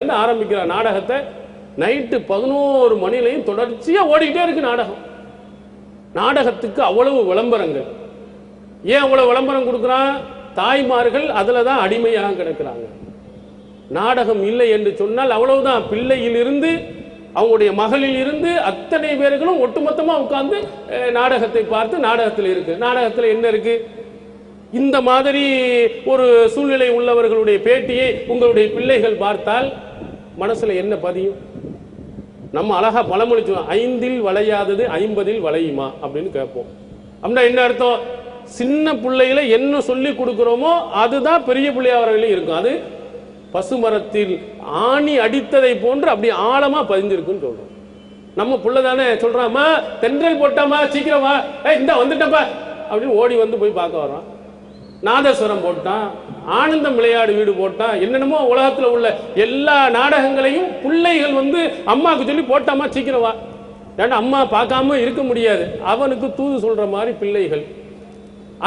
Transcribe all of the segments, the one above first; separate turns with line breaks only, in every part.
இருந்து ஆரம்பிக்கிற நாடகத்தை? நைட்டு பதினோரு மணிலையும் தொடர்ச்சியா ஓடிக்கிட்டே இருக்கு நாடகம். நாடகத்துக்கு அவ்வளவு விளம்பரங்கள். ஏன் அவ்வளவு விளம்பரம் கொடுக்குறான்? தாய்மார்கள் அதுலதான் அடிமையாக கிடக்கிறாங்க. நாடகம் இல்லை என்று சொன்னால் அவ்வளவுதான். பிள்ளையிலிருந்து அவங்களுடைய மகளில் இருந்து அத்தனை பேர்களும் ஒட்டுமொத்தமா உட்கார்ந்து நாடகத்தை பார்த்து நாடகத்தில் இருக்கு. நாடகத்தில் என்ன இருக்கு? இந்த மாதிரி ஒரு சூழ்நிலை உள்ளவர்களுடைய பேட்டியை உங்களுடைய பிள்ளைகள் பார்த்தால் மனசில் என்ன பதியும்? நம்ம அழகாக பழமொழி சொல்லுவோம் ஐந்தில் வளையாதது ஐம்பதில் வளையுமா? அப்படின்னு கேட்போம். அப்படின்னா என்ன அர்த்தம்? சின்ன பிள்ளைகளை என்ன சொல்லி கொடுக்குறோமோ அதுதான் பெரிய பிள்ளையாவர்களையும் இருக்கும். அது பசுமரத்தில் ஆணி அடித்ததை போன்று அப்படி ஆழமா பதிஞ்சிருக்குன்னு சொல்றோம். நம்ம புள்ள தானே சொல்றாமா தென்றல் போட்டாமா சீக்கிரமா ஏ இந்த வந்துட்டப்பா. அப்படின்னு ஓடி வந்து போய் பார்க்க வர்றான். நாதஸ்வரம் போட்டான் ஆனந்தம் விளையாடு வீடு போட்டான் என்னென்னமோ உலகத்தில் உள்ள எல்லா நாடகங்களையும் பிள்ளைகள் வந்து அம்மாவுக்கு சொல்லி போட்டாமா சீக்கிரம் வா. ஏன்னா அம்மா பார்க்காம இருக்க முடியாது. அவனுக்கு தூது சொல்ற மாதிரி பிள்ளைகள்.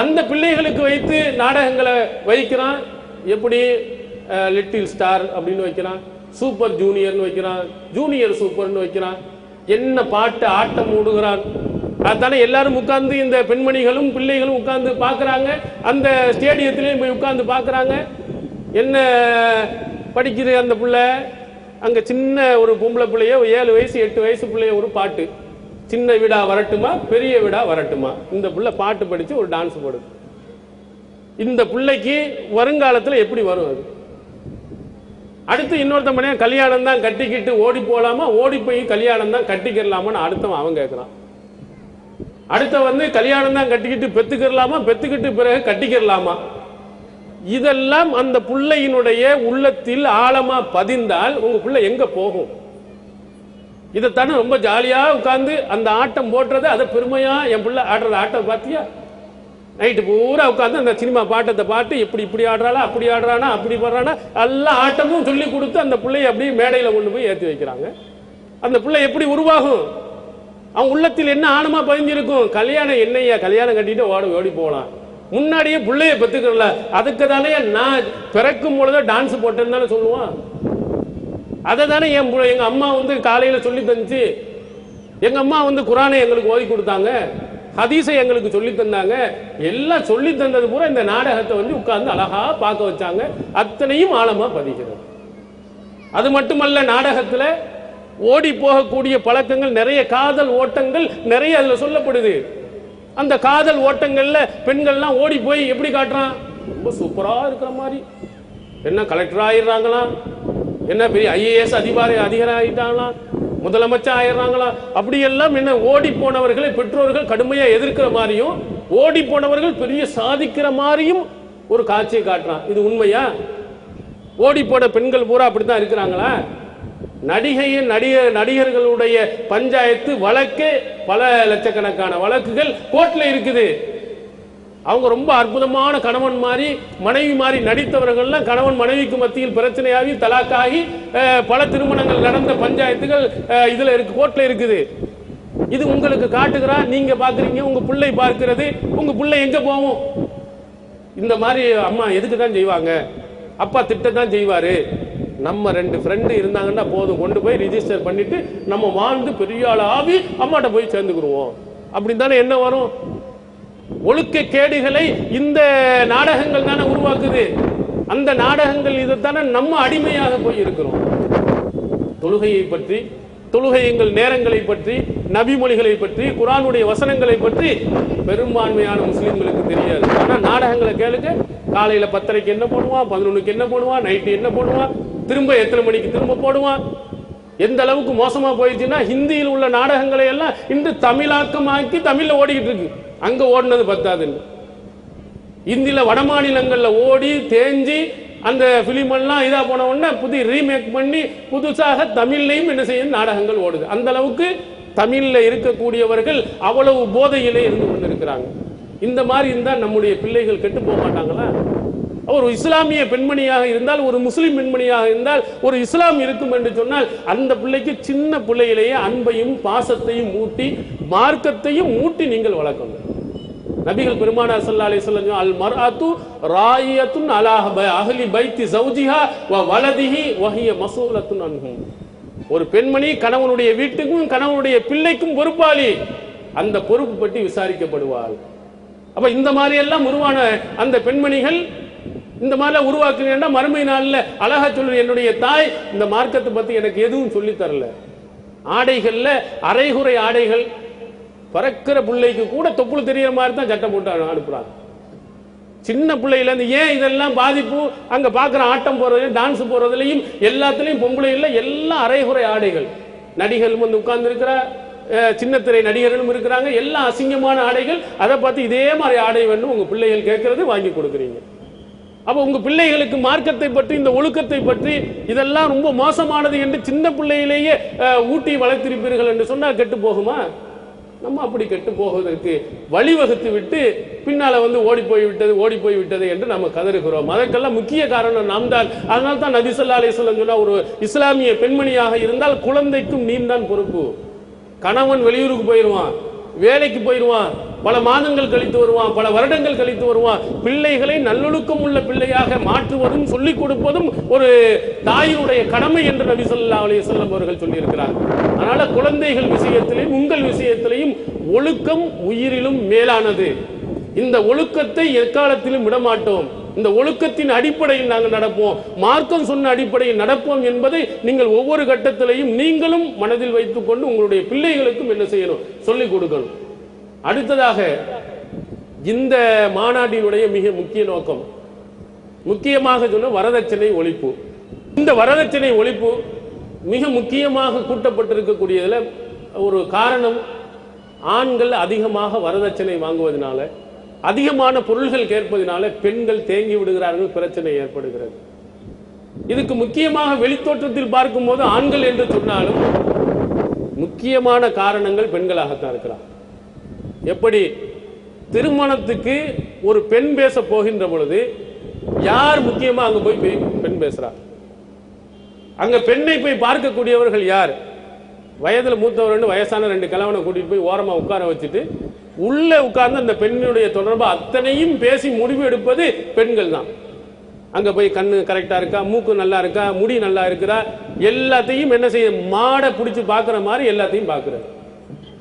அந்த பிள்ளைகளுக்கு வைத்து நாடகங்களை வைக்கிறான். எப்படி? லிட்டில் ஸ்டார் அப்படின்னு வைக்கிறான். சூப்பர் ஜூனியர்னு வைக்கிறான். ஜூனியர் சூப்பர்னு வைக்கிறான். என்ன பாட்டு ஆட்டம் மூடுகிறான்? அதானே எல்லாரும் உட்கார்ந்து இந்த பெண்மணிகளும் பிள்ளைகளும் உட்கார்ந்து பார்க்குறாங்க. அந்த ஸ்டேடியத்திலையும் போய் உட்கார்ந்து பார்க்குறாங்க. என்ன படிக்குது அந்த பிள்ளை? அங்கே சின்ன ஒரு பொம்பளை பிள்ளைய ஏழு வயசு எட்டு வயசு பிள்ளைய ஒரு பாட்டு. சின்ன வீடா வரட்டுமா பெரிய வீடா வரட்டுமா? இந்த பிள்ளை பாட்டு படித்து ஒரு டான்ஸ் போடுது. இந்த பிள்ளைக்கு வருங்காலத்தில் எப்படி வரும் அது? அடுத்து இன்னொருத்தன் பண்ண கல்யாணம் தான் கட்டிக்கிட்டு ஓடி போகலாமா ஓடி போய் கல்யாணம் தான் கட்டிக்கிறலாமான்னு அடுத்தவன் அவன் கேட்குறான் அடுத்த வந்து கல்யாணம் தான் கட்டிக்கிட்டு பெத்துக்கிடலாமா? பெத்துக்கிட்டு பிறகு கட்டிக்கிடலாமா? இதெல்லாம் அந்த பிள்ளையினுடைய உள்ளத்தில் ஆழமா பதிந்தால் உங்க பிள்ளை எங்க போகும்? இதைத்தானே ரொம்ப ஜாலியா உட்கார்ந்து அந்த ஆட்டம் போடுறத அதை பெருமையா என் பிள்ளை ஆடுறத. ஆட்டம் பாத்தியா நைட்டு பூரா உட்காந்து அந்த சினிமா பாட்டத்தை பாட்டு இப்படி இப்படி ஆடுறாளா அப்படி ஆடுறானா அப்படி பாடுறானா எல்லா ஆட்டமும் சொல்லி கொடுத்து அந்த பிள்ளையை அப்படியே மேடையில் கொண்டு போய் ஏற்றி வைக்கிறாங்க. அந்த பிள்ளை எப்படி உருவாகும்? அவன் உள்ளத்தில் என்ன ஆழமா பதிஞ்சிருக்கும்? கல்யாணம் என்னையா? கல்யாணம் கட்டிட்டு ஓட ஓடி போகலாம். முன்னாடியே பிள்ளைய பெத்துக்கல அதுக்கு தானே நான் பிறக்கும் பொழுது டான்ஸ் போட்டேன்னு தானே சொல்லுவான். அதை தானே என் பு- எங்க அம்மா வந்து காலையில சொல்லி தந்துச்சு. எங்க அம்மா வந்து குரானை எங்களுக்கு ஓதி கொடுத்தாங்க. ஹதீஸை எங்களுக்கு சொல்லி தந்தாங்க. எல்லாம் சொல்லி தந்தது பூரா இந்த நாடகத்தை வந்து உட்கார்ந்து அழகா பார்க்க வச்சாங்க. அத்தனையும் ஆழமா பதிக்கிறது அது மட்டுமல்ல நாடகத்துல ஓடி போகக்கூடிய பழக்கங்கள் நிறைய காதல் ஓட்டங்கள் நிறைய அதில் சொல்லப்படுது. அந்த காதல் ஓட்டங்களில் பெண்கள்லாம் ஓடி போய் எப்படி காட்டுறான்? ரொம்ப சூப்பராக இருக்கிற மாதிரி. என்ன கலெக்டர் ஆயிடுறாங்களாம் என்ன பெரிய ஐஏஎஸ் அதிகாரி அதிகாரி ஆகிட்டாங்களா முதலமைச்சர் ஆயிடுறாங்களா? அப்படியெல்லாம் என்ன ஓடி போனவர்களை பெற்றோர்கள் கடுமையாக எதிர்க்கிற மாதிரியும் ஓடி போனவர்கள் பெரிய சாதிக்கிற மாதிரியும் ஒரு காட்சியை காட்டுறான். இது உண்மையா? ஓடி போன பெண்கள் பூரா அப்படித்தான் இருக்கிறாங்களா? நடிகையின் நடிகர் நடிகர்களுடைய பஞ்சாயத்து வழக்கே பல லட்சக்கணக்கான வழக்குகள் கோர்ட்ல இருக்குது. அவங்க ரொம்ப அற்புதமான கணவன் மாதிரி மனைவி மாதிரி நடித்தவர்கள்லாம் கணவன் மனைவிக்கு மத்தியில் பிரச்சனையாகி தலாக்காகி பல திருமணங்கள் நடந்த பஞ்சாயத்துகள் இதில் இதுல இருக்கு கோர்ட்ல இருக்குது. இது உங்களுக்கு காட்டுகிறா? நீங்க பாக்குறீங்க உங்க பிள்ளை பார்க்கிறது உங்க பிள்ளை எங்க போகும்? இந்த மாதிரி அம்மா எதுக்கு தான் செய்வாங்க? அப்பா திட்ட தான் செய்வாரு. நம்ம ரெண்டு ஃப்ரெண்டு இருந்தாங்கன்னா போதும். கொண்டு போய் ரிஜிஸ்டர் பண்ணிட்டு நம்ம வாழ்ந்து பெரிய ஆள் ஆவி அம்மாட்ட போய் சேர்ந்துக்குருவோம் அப்படின்னு தானே என்ன வரும்? ஒழுக்க கேடுகளை இந்த நாடகங்கள் தானே உருவாக்குது. அந்த நாடகங்கள் இதைத்தானே நம்ம அடிமையாக போய் இருக்கிறோம் தொழுகையை பற்றி தொழுகை எங்கள் நேரங்களை பற்றி நபிமொழிகளை பற்றி குரானுடைய வசனங்களை பற்றி பெரும்பான்மையான முஸ்லீம்களுக்கு தெரியாது. ஆனால் நாடகங்களை கேளுங்க. காலையில் பத்தரைக்கு என்ன போடுவான்? பதினொன்றுக்கு என்ன போடுவான்? நைட்டு என்ன போடுவான்? திரும்ப எத்தனை மணிக்கு திரும்ப போடுவான்? எந்த அளவுக்கு மோசமா போயிடுச்சுன்னா ஹிந்தியில் உள்ள நாடகங்களை எல்லாம் இன்று தமிழாக்கமாக்கி தமிழ்ல ஓடிக்கிட்டு இருக்கு. அங்க ஓடினது பத்தாதுன்னு. இந்தியில வட மாநிலங்கள்ல ஓடி தேஞ்சி அந்த பிலிம் எல்லாம் இதா போன உடனே புதிய ரீமேக் பண்ணி புதுசாக தமிழ்லையும் என்ன செய்யும்? நாடகங்கள் ஓடுது. அந்த அளவுக்கு தமிழ்ல இருக்கக்கூடியவர்கள் அவ்வளவு போதையிலே இருந்து கொண்டிருக்கிறாங்க. இந்த மாதிரி இருந்தால் நம்முடைய பிள்ளைகள் கெட்டு போக மாட்டாங்களா? ஒரு இஸ்லாமிய பெண்மணியாக இருந்தால் ஒரு முஸ்லீம் பெண்மணியாக இருந்தால் ஒரு இஸ்லாம் இருக்கும் என்று சொன்னால் அந்த பிள்ளைக்கு சின்ன பிள்ளையிலேயே அன்பையும் பாசத்தையும் ஊட்டி மார்க்கத்தையும் ஊட்டி நீங்கள் வளர்க்கணும் நபிகள் பெருமானார் சல்லா அலி சொல்லுங்க அல் மர்அத்து ராயியத்துன் அலா ப- அஹ்லி பைத்தி சௌஜிஹா வ வலதிஹி வஹிய மசூலத்துன் மஸூலத்துன் அன்ஹும் ஒரு பெண்மணி கணவனுடைய வீட்டுக்கும் கணவனுடைய பிள்ளைக்கும் பொறுப்பாளி. அந்த பொறுப்பு பற்றி விசாரிக்கப்படுவாள். அப்ப இந்த மாதிரி எல்லாம் உருவான அந்த பெண்மணிகள் இந்த மாதிரிலாம் உருவாக்குனேன்னா மறுமை நாளில் அழகா சொல்லு என்னுடைய தாய் இந்த மார்க்கத்தை பற்றி எனக்கு எதுவும் சொல்லி தரல. ஆடைகளில் அரைகுறை ஆடைகள் பறக்கிற பிள்ளைக்கு கூட தொப்புள் தெரியற மாதிரி தான் சட்டம் போட்டு அனுப்புறாங்க. சின்ன பிள்ளையிலேருந்து ஏன் இதெல்லாம் பாதிப்பு? அங்க பாக்குற ஆட்டம் போறதுலையும் டான்ஸ் போறதுலையும் எல்லாத்துலயும் பொம்பளை இல்ல எல்லாம் அரைகுறை ஆடைகள். நடிகர்கள் வந்து உட்கார்ந்து இருக்கிற சின்னத்திரை நடிகர்களும் இருக்கிறாங்க எல்லாம் அசிங்கமான ஆடைகள். அதை பார்த்து இதே மாதிரி ஆடை வேணும் உங்க பிள்ளைகள் கேட்கறது வாங்கி கொடுக்குறீங்க. அப்ப உங்க பிள்ளைகளுக்கு மார்க்கத்தை பற்றி இந்த ஒழுக்கத்தை பற்றி இதெல்லாம் ரொம்ப மோசமானது என்று சின்ன பிள்ளையிலேயே ஊட்டி வளர்த்திருப்பீர்கள் என்று சொன்னால் கெட்டு போகுமா? நம்ம அப்படி கெட்டு போவதற்கு வழிவகுத்து விட்டு பின்னால வந்து ஓடி போய் விட்டது ஓடி போய் விட்டது என்று நம்ம கதறுகிறோம். அதற்கெல்லாம் முக்கிய காரணம் நாம் தான். அதனால தான் நபிசல்லா ஸல்லல்லாஹு அலைஹி சொன்னா ஒரு இஸ்லாமிய பெண்மணியாக இருந்தால் குழந்தைக்கும் நீ தான் பொறுப்பு. கணவன் வெளியூருக்கு போயிடுவான் வேலைக்கு போயிடுவான் பல மாதங்கள் கழித்து வருவான் பல வருடங்கள் கழித்து வருவான். பிள்ளைகளை நல்லொழுக்கம் உள்ள பிள்ளையாக மாற்றுவதும் சொல்லிக் கொடுப்பதும் ஒரு தாயினுடைய கடமை என்று நபி சொல்லா அலைஹி சொல்லம் அவர்கள் சொல்லியிருக்கிறார் அதனால குழந்தைகள் விஷயத்திலையும் உங்கள் விஷயத்திலையும் ஒழுக்கம் உயிரிலும் மேலானது. இந்த ஒழுக்கத்தை எக்காலத்திலும் விடமாட்டோம். இந்த ஒழுக்கத்தின் அடிப்படையில் நாங்கள் நடப்போம். மார்க்கம் சொன்ன அடிப்படையில் நடப்போம் என்பதை நீங்கள் ஒவ்வொரு கட்டத்திலையும் நீங்களும் மனதில் வைத்துக்கொண்டு உங்களுடைய பிள்ளைகளுக்கும் என்ன செய்யணும்? சொல்லிக் கொடுக்கணும். அடுத்ததாக இந்த மாநாட்டினுடைய மிக முக்கிய நோக்கம். முக்கியமாக சொன்ன வரதட்சணை ஒழிப்பு. இந்த வரதட்சணை ஒழிப்பு மிக முக்கியமாக கூட்டப்பட்டிருக்கக்கூடியதில் ஒரு காரணம் ஆண்கள் அதிகமாக வரதட்சணை வாங்குவதனால அதிகமான பொருள்கள் கேட்பதனால பெண்கள் தேங்கி விடுகிறார்கள் பிரச்சனை ஏற்படுகிறது. இதுக்கு முக்கியமாக வெளித்தோற்றத்தில் பார்க்கும்போது ஆண்கள் என்று சொன்னாலும் முக்கியமான காரணங்கள் பெண்களாகத்தான் இருக்கிறார் எப்படி திருமணத்துக்கு ஒரு பெண் பேச போகின்ற பொழுது யார் முக்கியமா அங்க போய் பெண் பேசுறா? அங்க பெண்ணை போய் பார்க்கக்கூடியவர்கள் யார்? வயதுல மூத்தவர் ரெண்டு வயசான ரெண்டு கிழவனை கூட்டிட்டு போய் ஓரமா உட்கார வச்சுட்டு உள்ள உட்கார்ந்து அந்த பெண்ணுடைய தொடர்பு அத்தனையும் பேசி முடிவு எடுப்பது பெண்கள் தான். அங்க போய் கண்ணு கரெக்டா இருக்கா? மூக்கு நல்லா இருக்கா? முடி நல்லா இருக்கிறா எல்லாத்தையும் என்ன செய்ய மாடை பிடிச்சி பார்க்குற மாதிரி எல்லாத்தையும் பார்க்குறது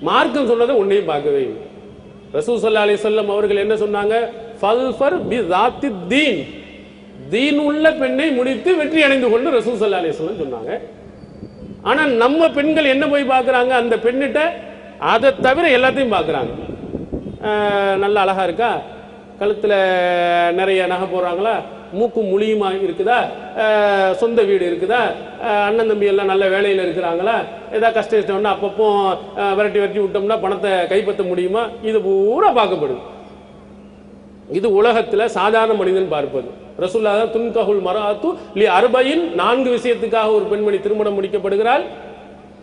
மார்க்கம் சொன்னதை உன்னையும் பார்க்கவே இல்லை. ரசூசல்லா அலி சொல்லம் அவர்கள் என்ன சொன்னாங்க? ஃபல்ஃபர் பி தாத்தி தீன். தீன் உள்ள பெண்ணை முடித்து வெற்றி அடைந்து கொண்டு ரசூசல்லா அலி சொல்லம் சொன்னாங்க. ஆனால் நம்ம பெண்கள் என்ன போய் பார்க்குறாங்க? அந்த பெண்ணிட்ட அதை தவிர எல்லாத்தையும் பார்க்குறாங்க. நல்லா நல்ல இருக்கா? கழுத்தில் நிறைய நகை போடுறாங்களா? மூக்கும் முழியுமா இருக்குதா? அஹ், சொந்த வீடு இருக்குதா? அண்ணன் தம்பி எல்லாம் நல்ல வேலையில் இருக்கிறாங்களா? ஏதாவது கஷ்ட இஷ்டம்னா அப்பப்போ விரட்டி விரட்டி விட்டோம்னா பணத்தை கைப்பற்ற முடியுமா? இது பூரா பார்க்கப்படுது. இது உலகத்துல சாதாரண மனிதன் பார்ப்பது. ரசுல்லா தான் துன்கஹுல் மராத்து லி அர்பையின் நான்கு விஷயத்துக்காக ஒரு பெண்மணி திருமணம் முடிக்கப்படுகிறாள்.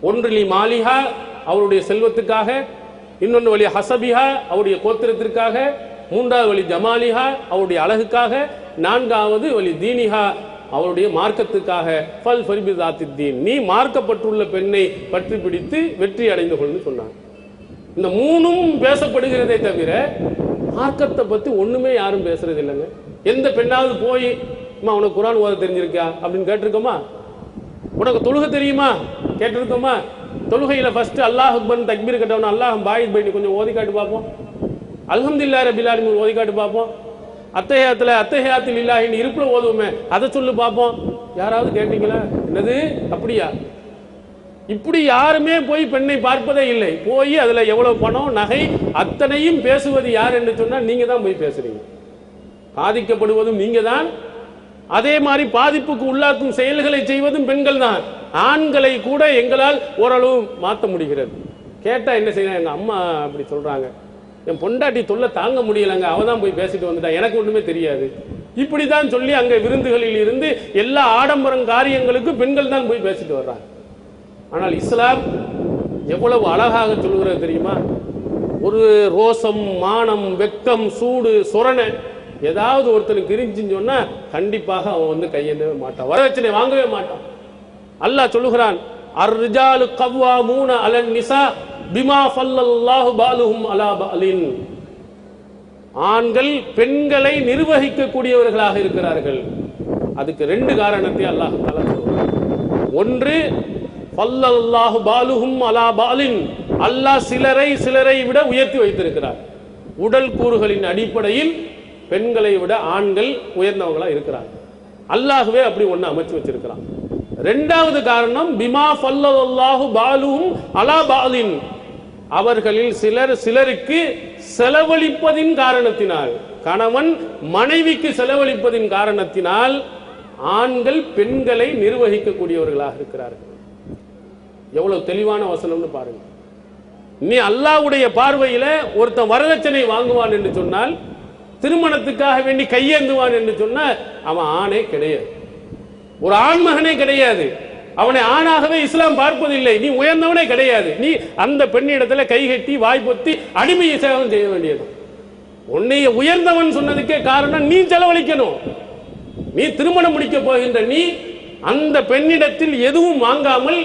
ஒன்று லி மாலிஹா அவருடைய செல்வத்துக்காக. இன்னொன்று வழி ஹசபிஹா அவருடைய கோத்திரத்திற்காக. மூன்றாவது வழி ஜமாலிஹா அவருடைய அழகுக்காக. நான்காவது வழி தீனிஹா அவருடைய மார்க்கத்துக்காக. ஃபல் ஃபரிபிதாத்தி தீன் நீ மார்க்கப்பட்டுள்ள பெண்ணை பற்றி பிடித்து வெற்றி அடைந்து கொள்னு சொன்னாங்க. இந்த மூணும் பேசப்படுகிறதே தவிர மார்க்கத்தை பற்றி ஒன்றுமே யாரும் பேசுறது இல்லைங்க. எந்த பெண்ணாவது போய் அம்மா உனக்கு குரான் ஓத தெரிஞ்சிருக்கா? அப்படின்னு கேட்டிருக்கோமா? உனக்கு தொழுகை தெரியுமா? கேட்டிருக்கோமா? தொழுகையில் ஃபஸ்ட்டு அல்லாஹ் அக்பர் தக்பீர் கட்டவன அல்லாஹ் பாயித் பைனி கொஞ்சம் ஓதி காட்டு பார்ப்போம் அல்ஹம்துலில்லாஹ் ரபில் ஆலமீன் ஓதி காட்டு பார்ப்போம். அத்தகையத்தில் அத்தகையாத்தில் இல்லாஹின்னு இருப்பில் ஓதுவோமே அதை சொல்லு பார்ப்போம். யாராவது கேட்டீங்களா? என்னது? அப்படியா? இப்படி யாருமே போய் பெண்ணை பார்ப்பதே இல்லை. போய் அதில் எவ்வளோ பணம் நகை அத்தனையும் பேசுவது யார் என்று சொன்னால் நீங்கள் தான் போய் பேசுறீங்க. பாதிக்கப்படுவதும் நீங்கள் தான். அதே மாதிரி பாதிப்புக்கு உள்ளாக்கும் செயல்களை செய்வதும் பெண்கள் தான். ஆண்களை கூட எங்களால் ஓரளவு மாற்ற முடிகிறது. கேட்டால் என்ன செய்யணும் எங்கள் அம்மா அப்படி சொல்கிறாங்க என் பொண்டாட்டி தொல்லை தாங்க முடியலைங்க. அவன் தான் போய் பேசிட்டு வந்துட்டா. எனக்கு ஒன்றுமே தெரியாது. இப்படிதான் சொல்லி அங்கே விருந்துகளில் இருந்து எல்லா ஆடம்பரம் காரியங்களுக்கும் பெண்கள் தான் போய் பேசிட்டு வர்றாங்க. ஆனால் இஸ்லாம் எவ்வளவு அழகாக சொல்கிறது தெரியுமா? ஒரு ரோசம் மானம் வெக்கம் சூடு சொரணை ஏதாவது ஒருத்தனுக்கு இருந்துச்சுன்னு சொன்னால் கண்டிப்பாக அவன் வந்து கையெழுந்தவே மாட்டான். வரதட்சணை வாங்கவே மாட்டான். அல்லாஹ் சொல்லுகிறான் அர்ஜாலு கவ்வா மூன அலன் நிசா பிமா ஃபல்லல்லாஹு பாலுஹும் அலா பாலின். ஆண்கள் பெண்களை நிர்வகிக்கக்கூடியவர்களாக இருக்கிறார்கள். அதுக்கு ரெண்டு காரணத்தை அல்லாஹ் தஆலா ஒன்று ஃபல்லல்லாஹு பாலுஹும் அலா பாலின். அல்லாஹ் சிலரை சிலரை விட உயர்த்தி வைத்திருக்கிறார். உடல் கூறுகளின் அடிப்படையில் பெண்களை விட ஆண்கள் உயர்ந்தவங்களா இருக்கிறார். அல்லாஹுவே அப்படி ஒன்று அமைச்சு வச்சிருக்கிறான். ரெண்டாவது காரணம் பிமா பல்லல்லாஹு பாலுஹும் அலா பாலின். அவர்களில் சிலர் சிலருக்கு செலவழிப்பதின் காரணத்தினால் கணவன் மனைவிக்கு செலவழிப்பதின் காரணத்தினால் ஆண்கள் பெண்களை நிர்வகிக்கக்கூடியவர்களாக இருக்கிறார்கள். எவ்வளவு தெளிவான வசனம்னு பாருங்க. நீ அல்லாஹ்வுடைய பார்வையில ஒருத்தன் வரதட்சணை வாங்குவான் என்று சொன்னால் திருமணத்துக்காக வேண்டி கையேந்துவான் என்று சொன்னால் அவன் ஆணே கிடையாது. ஒரு ஆண்மகனே கிடையாது. அவனை ஆணாகவே இஸ்லாம் பார்ப்பதில்லை. நீ உயர்ந்தவனே கிடையாது. நீ அந்த பெண்ணிடத்துல கைகட்டி வாய்ப்பொத்தி அடிமையை சேவம் செய்ய வேண்டியது. உன்னை உயர்ந்தவன் சொன்னதுக்கே காரணம் நீ செலவழிக்கணும். நீ திருமணம் முடிக்க போகின்ற நீ அந்த பெண்ணிடத்தில் எதுவும் வாங்காமல்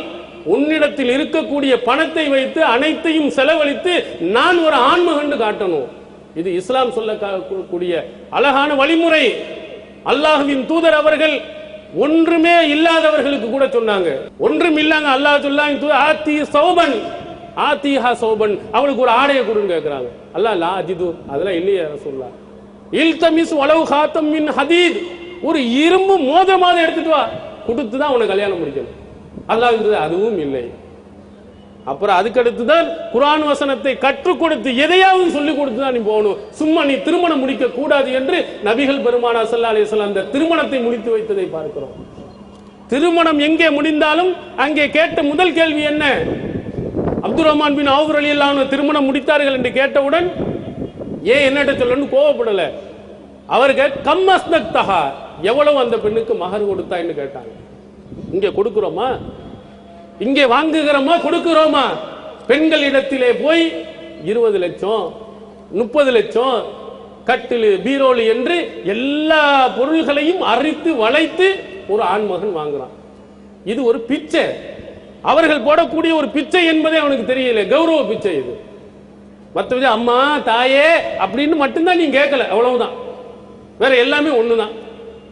உன்னிடத்தில் இருக்கக்கூடிய பணத்தை வைத்து அனைத்தையும் செலவழித்து நான் ஒரு ஆண்மகன் காட்டணும். இது இஸ்லாம் சொல்ல கூடிய அழகான வழிமுறை. அல்லாஹுவின் தூதர் அவர்கள் ஒன்றுமே இல்லாதவர்களுக்கு கூட சொன்னாங்க. ஒன்றும் இல்லாங்க அல்லாஹ் சொல்லாங்க ஆத்தி சௌபன். ஆத்திஹா சௌபன். அவளுக்கு ஒரு ஆடையை கொடுன்னு கேட்கிறாங்க அல்லாஹ் லா அஜிது அதெல்லாம் இல்லையே சொல்லா இல்தமிஸ் வளவு காத்தம் மின் ஹதீத். ஒரு இரும்பு மோதிரமாவது எடுத்துட்டு வா. கொடுத்து தான் உனக்கு கல்யாணம் முடிக்கணும். அல்லாஹ் அதுவும் இல்லை. அப்புறம் அதுக்கடுத்து தான் குரான் வசனத்தை கற்றுக் கொடுத்து எதையாவது சொல்லிக் கொடுத்து தான் நீ போகணும். சும்மா நீ திருமணம் முடிக்க கூடாது என்று நபிகள் பெருமானா சல்லா அலிஸ்லாம் அந்த திருமணத்தை முடித்து வைத்ததை பார்க்கிறோம். திருமணம் எங்கே முடிந்தாலும் அங்கே கேட்ட முதல் கேள்வி என்ன? அப்துல் ரஹ்மான் பின் அவுஃப் ரலியல்லாஹு திருமணம் முடித்தார்கள் என்று கேட்டவுடன் ஏன் என்னட்ட சொல்லணும்னு கோவப்படல. அவர்கள் கம்மஸ்னக்தஹா எவ்வளவு அந்த பெண்ணுக்கு மகர் கொடுத்தான்னு கேட்டாங்க. இங்க கொடுக்குறோமா? இங்கே வாங்குகிறோமா கொடுக்கிறோமா? பெண்களிடத்திலே போய் இருபது லட்சம் முப்பது லட்சம் கட்டிலு பீரோலு என்று எல்லா பொருள்களையும் அரித்து வளைத்து ஒரு ஆண்மகன் வாங்குறான். இது ஒரு பிச்சை. அவர்கள் போடக்கூடிய ஒரு பிச்சை என்பதே அவனுக்கு தெரியல. கௌரவ பிச்சை இது. மற்றபடி அம்மா தாயே அப்படின்னு மட்டும்தான் நீ கேட்கல. அவ்வளவுதான். வேற எல்லாமே ஒண்ணுதான்.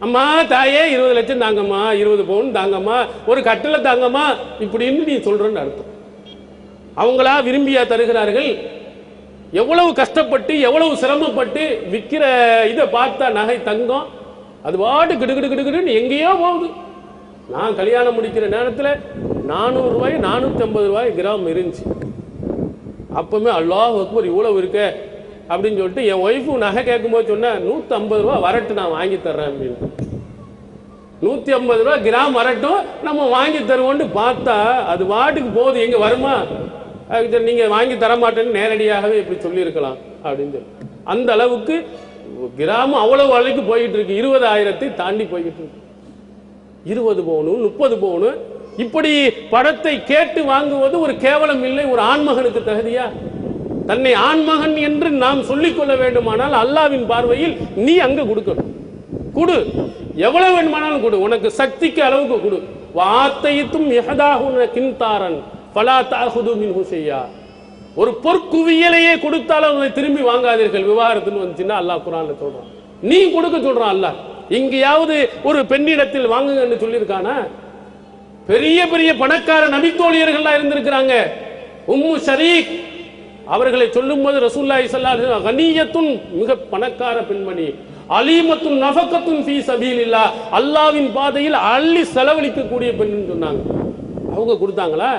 அம்மா தாயே இருபது லட்சம் தாங்கம்மா இருபது பவுன் தாங்கம்மா ஒரு கட்டில தாங்கம்மா இப்படின்னு நீ சொல்றன்னு அர்த்தம். அவங்களா விரும்பியா தருகிறார்கள்? எவ்வளவு கஷ்டப்பட்டு எவ்வளவு சிரமப்பட்டு விற்கிற இதை பார்த்தா நகை தங்கம் அது பாட்டு கிடுகிடு கிடுகிடுன்னு எங்கேயோ போகுது. நான் கல்யாணம் முடிக்கிற நேரத்தில் நானூறு ரூபாய் நானூற்றி ஐம்பது ரூபாய் கிராம் இருந்துச்சு. அப்பவுமே அல்லாஹ் அக்பர் இவ்வளவு இருக்க அப்படின்னு சொல்லிட்டு என் ஒய்ஃபும் நகை கேட்கும்போது சொன்னா நூற்றி ஐம்பது ரூபா வரட்டு நான் வாங்கி தர்றேன் அப்படின்னு. நூற்றி ஐம்பது ரூபா கிராம் வரட்டும் நம்ம வாங்கி தருவோம்னு பார்த்தா அது வாட்டுக்கு போகுது எங்கே வருமா? அதுக்கு நீங்கள் வாங்கி தர மாட்டேன்னு நேரடியாகவே இப்படி சொல்லியிருக்கலாம் அப்படின்னு சொல்லி. அந்த அளவுக்கு கிராமம் அவ்வளவு அளவுக்கு போயிட்டு இருக்கு. இருபதாயிரத்தை தாண்டி போய்கிட்டு இருக்கு. இருபது பவுனும் முப்பது பவுனு இப்படி படத்தை கேட்டு வாங்குவது ஒரு கேவலம் இல்லை ஒரு ஆண்மகனுக்கு தகுதியா? தன்னை ஆண்மகன் என்று நாம் சொல்லிக்கொள்ள வேண்டுமானால் அல்லாவின் பார்வையில் நீ அங்க கொடுக்கணும். கொடு. எவ்வளவு வேண்டுமானாலும் கொடு. உனக்கு சக்திக்கு அளவுக்கு கொடு. வாத்தைத்தும் எகதாகுன கின்தாரன். பலா தாகுது மின் ஹுசையா ஒரு பொற்குவியலையே கொடுத்தாலும் அதை திரும்பி வாங்காதீர்கள். விவாகரத்துன்னு வந்துச்சுன்னா அல்லாஹ் குரான்ல சொல்றான். நீ கொடுக்க சொல்றான் அல்லாஹ். இங்கேயாவது ஒரு பெண்ணிடத்தில் வாங்குங்கன்னு சொல்லியிருக்கானா? பெரிய பெரிய பணக்கார நபித்தோழியர்கள்லாம் இருந்திருக்கிறாங்க. உம்மு ஷரீக் அவர்களை சொல்லும் போது ஸல்லல்லாஹு அலைஹி கனியத்துன் மிக பணக்கார பெண்மணி அலீமத்தும் நபக்கத்தும் ஃபீ சபீலில்லா அல்லாஹ்வின் பாதையில் அள்ளி செலவழிக்கக்கூடிய பெண் சொன்னாங்க. அவங்க கொடுத்தாங்களா?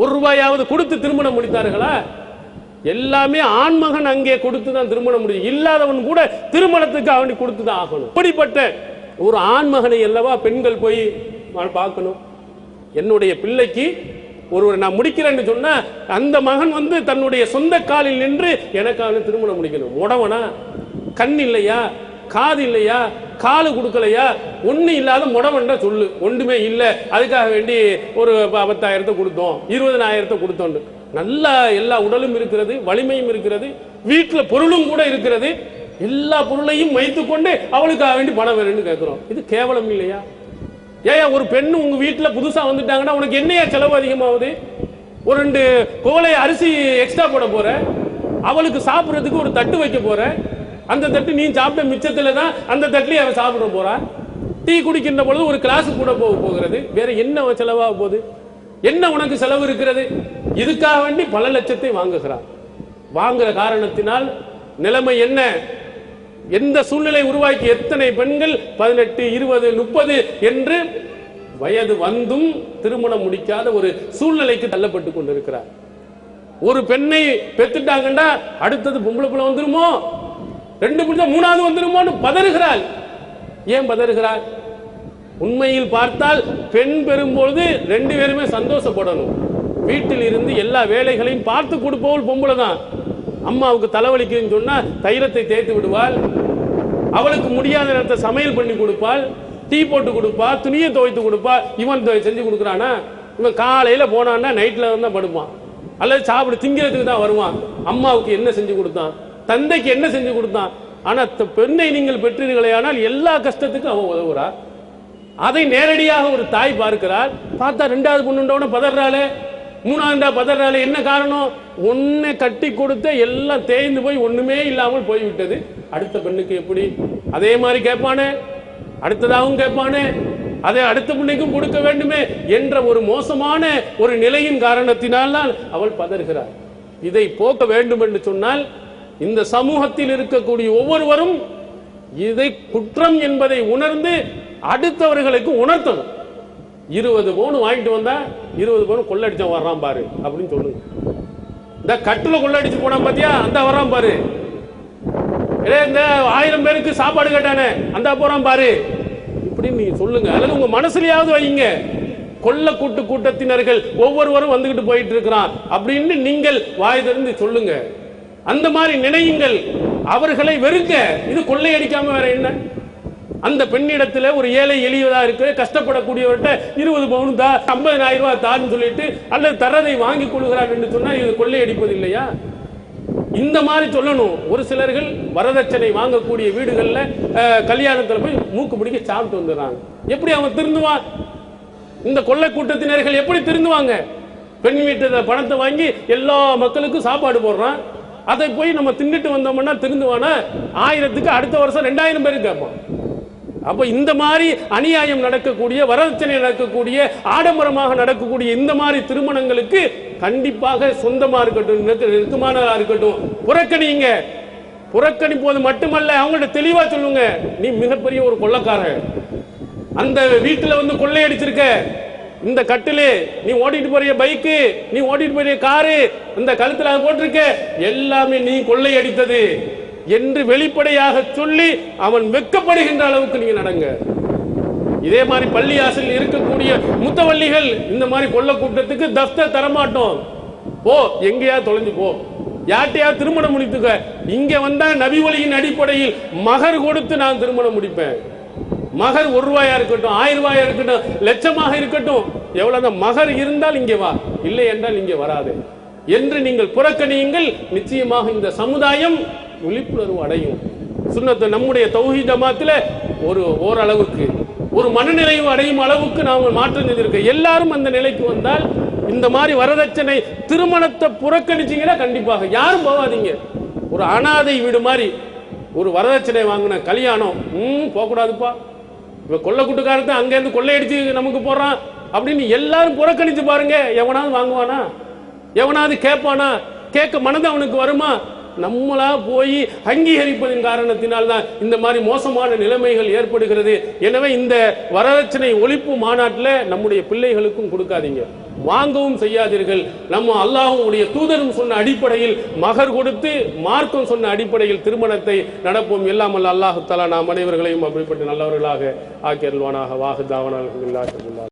ஒரு ரூபாயாவது கொடுத்து திருமணம் முடித்தார்களா? எல்லாமே ஆண்மகன் அங்கே கொடுத்து தான் திருமணம் முடியும் இல்லாதவன் கூட திருமணத்துக்கு அவனுக்கு கொடுத்து தான் ஆகணும். இப்படிப்பட்ட ஒரு ஆண்மகனை அல்லவா பெண்கள் போய் பார்க்கணும். என்னுடைய பிள்ளைக்கு ஒருவர் நான் முடிக்கிறேன்னு சொன்னா அந்த மகன் வந்து தன்னுடைய சொந்த காலில் நின்று எனக்காக திருமணம் முடிக்கணும். உடவனா? கண் இல்லையா? காது இல்லையா? காலு கொடுக்கலையா? ஒன்றும் இல்லாத முடவன்டா சொல்லு. ஒன்றுமே இல்லை. அதுக்காக வேண்டி ஒரு பத்தாயிரத்தை கொடுத்தோம். இருபதனாயிரத்தை கொடுத்தோம் நல்லா எல்லா உடலும் இருக்கிறது வலிமையும் இருக்கிறது வீட்டில் பொருளும் கூட இருக்கிறது. எல்லா பொருளையும் வைத்துக்கொண்டு அவளுக்காக வேண்டி பணம் வேணும்னு கேட்குறோம் இது கேவலம் இல்லையா? ஏன் ஒரு பெண் உங்க வீட்டில் புதுசா வந்துட்டாங்கன்னா உனக்கு என்னையா செலவு அதிகமாகுது? ஒரு ரெண்டு கோலை அரிசி எக்ஸ்ட்ரா போட போற. அவளுக்கு சாப்பிட்றதுக்கு ஒரு தட்டு வைக்க போற. அந்த தட்டு நீ சாப்பிட்ட மிச்சத்தில் தான் அந்த தட்டுலேயே அவன் சாப்பிட போறான் டீ குடிக்கின்ற பொழுது ஒரு கிளாஸ் கூட போக போகிறது. வேற என்ன செலவாக போகுது? என்ன உனக்கு செலவு இருக்கிறது? இதுக்காக வேண்டி பல லட்சத்தை வாங்குகிறான். வாங்குற காரணத்தினால் நிலைமை என்ன? எந்த சூழ்நிலை உருவாக்கி எத்தனை பெண்கள் பதினெட்டு இருபது முப்பது என்று வயது வந்தும் திருமணம் முடிக்காத ஒரு சூழ்நிலைக்கு தள்ளப்பட்டு கொண்டிருக்கிறார். ஒரு பெண்ணை பெத்துட்டாங்கன்னா அடுத்தது பொம்பளை பிள்ளை வந்துருமோ? ரெண்டு பிள்ளை மூணாவது வந்துருமோன்னு பதறுகிறாள். ஏன் பதறுகிறாள்? உண்மையில் பார்த்தால் பெண் பெறும்பொழுது ரெண்டு பேருமே சந்தோஷப்படணும். வீட்டில் இருந்து எல்லா வேலைகளையும் பார்த்து கொடுப்பவள் பொம்பளை தான். அம்மாவுக்கு தலைவலிக்குதுன்னு சொன்னால் தைலத்தை தேய்த்து விடுவாள். அவளுக்கு முடியாத நேரத்தை சமையல் பண்ணி கொடுப்பாள். டீ போட்டு கொடுப்பா துணியை துவைத்து கொடுப்பா இவன் துவை- செஞ்சு கொடுக்குறானா? இவன் காலையில் போனான்னா நைட்டில் தான் படுப்பான். அல்லது சாப்பிட திங்கிறதுக்கு தான் வருவான். அம்மாவுக்கு என்ன செஞ்சு கொடுத்தான்? தந்தைக்கு என்ன செஞ்சு கொடுத்தான்? ஆனால் பெண்ணை நீங்கள் பெற்றீர்களே ஆனால் எல்லா கஷ்டத்துக்கும் அவன் உதவுறா. அதை நேரடியாக ஒரு தாய் பார்க்கிறார் பார்த்தா ரெண்டாவது பொண்ணுண்டவன பதறாளே. மூணாண்டா பதறால என்ன காரணம்? ஒன்னை கட்டி கொடுத்த எல்லாம் தேய்ந்து போய் ஒண்ணுமே இல்லாமல் போய்விட்டது. அடுத்த பெண்ணுக்கு எப்படி? அதே மாதிரி கேட்பானே? அடுத்ததாகவும் கேட்பானே? அதை அடுத்த பிள்ளைக்கும் கொடுக்க வேண்டுமே என்ற ஒரு மோசமான ஒரு நிலையின் காரணத்தினால் தான் அவள் பதறுகிறார் இதை போக்க வேண்டும் என்று சொன்னால் இந்த சமூகத்தில் இருக்கக்கூடிய ஒவ்வொருவரும் இதை குற்றம் என்பதை உணர்ந்து அடுத்தவர்களுக்கு உணர்த்தணும். இருபது பவுன் வாங்கிட்டு வந்தா இருபது பவுன் கொள்ளடிச்சவன் வர்றான் பாரு அப்படின்னு சொல்லுங்க. இந்த கட்டுல கொள்ளடிச்சு போனான் பாத்தியா அந்த வர்றான் பாரு. ஏ இந்த ஆயிரம் பேருக்கு சாப்பாடு கேட்டானே அந்த போறான் பாரு. இப்படின்னு நீங்க சொல்லுங்க. அல்லது உங்க மனசுலயாவது வைங்க. கொள்ள கூட்டு கூட்டத்தினர்கள் ஒவ்வொருவரும் வந்துகிட்டு போயிட்டு இருக்கிறான் அப்படின்னு நீங்கள் வாய் திறந்து சொல்லுங்க. அந்த மாதிரி நினையுங்கள். அவர்களை வெறுங்க. இது கொள்ளையடிக்காம வேற என்ன? அந்த பெண்ணிடத்துல ஒரு ஏழை எளியதா இருக்கு கஷ்டப்படக்கூடியவர்கிட்ட இருபது பவுன் தா ஐம்பதனாயிரம் ரூபாய் தான்னு சொல்லிட்டு அல்லது தரதை வாங்கி கொள்கிறார் என்று சொன்னால் இது கொள்ளையடிப்பது இல்லையா? இந்த மாதிரி சொல்லணும். ஒரு சிலர்கள் வரதட்சணை வாங்கக்கூடிய வீடுகளில் கல்யாணத்தில் போய் மூக்கு பிடிக்க சாப்பிட்டு வந்துடுறாங்க. எப்படி அவன் திருந்துவான்? இந்த கொள்ளை கூட்டத்தினர்கள் எப்படி திருந்துவாங்க? பெண் வீட்டு பணத்தை வாங்கி எல்லா மக்களுக்கும் சாப்பாடு போடுறான். அதை போய் நம்ம தின்னுட்டு வந்தோம்னா திருந்துவானா? ஆயிரத்துக்கு அடுத்த வருஷம் ரெண்டாயிரம் பேருக்கு கேட்பான். அப்போ இந்த மாதிரி அநியாயம் நடக்கக்கூடிய வரதட்சணை நடக்கக்கூடிய ஆடம்பரமாக நடக்கக்கூடிய இந்த மாதிரி திருமணங்களுக்கு கண்டிப்பாக சொந்தமாக இருக்கட்டும் நெருக்கமானதாக இருக்கட்டும். புறக்கணிங்க புறக்கணிப்போது மட்டுமல்ல அவங்கள்ட்ட தெளிவாக சொல்லுங்க. நீ மிகப்பெரிய ஒரு கொள்ளக்காரன். அந்த வீட்டில் வந்து கொள்ளையடிச்சிருக்க. இந்த கட்டிலு நீ ஓட்டிட்டு போறிய பைக்கு நீ ஓட்டிட்டு போறிய காரு இந்த கழுத்துல போட்டிருக்க. எல்லாமே நீ கொள்ளையடித்தது. என்று வெளிப்படையாக சொல்லி அவன் வெக்கப்படுகின்ற அளவுக்கு நீங்க நடங்க. இதே மாதிரி பள்ளி பள்ளியாசில் இருக்கக்கூடிய முத்தவள்ளிகள் இந்த மாதிரி கொள்ள கூட்டத்துக்கு தஃப்தர் தரமாட்டோம். போ எங்கேயா தொலைஞ்சு போ. யார்ட்டையா திருமணம் முடித்துக்க. இங்க வந்தா நபி ஒளியின் அடிப்படையில் மகர் கொடுத்து நான் திருமணம் முடிப்பேன். மகர் ஒரு ரூபாயா இருக்கட்டும் ஆயிரம் ரூபாயா இருக்கட்டும் லட்சமாக இருக்கட்டும். எவ்வளவு மகர் இருந்தால் இங்கே வா. இல்லை என்றால் இங்கே வராது. என்று நீங்கள் புறக்கணியுங்கள். நிச்சயமாக இந்த சமுதாயம் விழிப்புணர்வு அடையும். சுன்னத்து நம்முடைய தௌஹி ஜமாத்தில் ஒரு ஓரளவுக்கு ஒரு மனநிறைவு அடையும் அளவுக்கு நாம் மாற்றம் செய்திருக்க எல்லாரும் அந்த நிலைக்கு வந்தால் இந்த மாதிரி வரதட்சணை திருமணத்தை புறக்கணிச்சிங்கன்னா கண்டிப்பாக. யாரும் போகாதீங்க. ஒரு அனாதை வீடு மாதிரி ஒரு வரதட்சணை வாங்கின கல்யாணம் ம் போகக்கூடாதுப்பா. இப்போ கொள்ள கூட்டுக்காரத்தை அங்கேருந்து கொள்ளையடிச்சு நமக்கு போடுறான் அப்படின்னு எல்லாரும் புறக்கணித்து பாருங்க. எவனாவது வாங்குவானா? எவனாவது கேட்பானா? கேட்க மனது அவனுக்கு வருமா? நம்மளா போய் அங்கீகரிப்பதன் காரணத்தினால் தான் இந்த மாதிரி மோசமான நிலைமைகள் ஏற்படுகிறது. எனவே இந்த வரதட்சணை ஒழிப்பு மாநாட்டில் நம்முடைய பிள்ளைகளுக்கும் கொடுக்காதீங்க. வாங்கவும் செய்யாதீர்கள். நம்ம அல்லாஹுடைய தூதரும் சொன்ன அடிப்படையில் மகர் கொடுத்து மார்க்கம் சொன்ன அடிப்படையில் திருமணத்தை நடப்போம். இல்லாமல் அல்லாஹு தலா நாம் அனைவர்களையும் அப்படிப்பட்ட நல்லவர்களாக ஆக்கியல்வானாக வாகுதாவனாக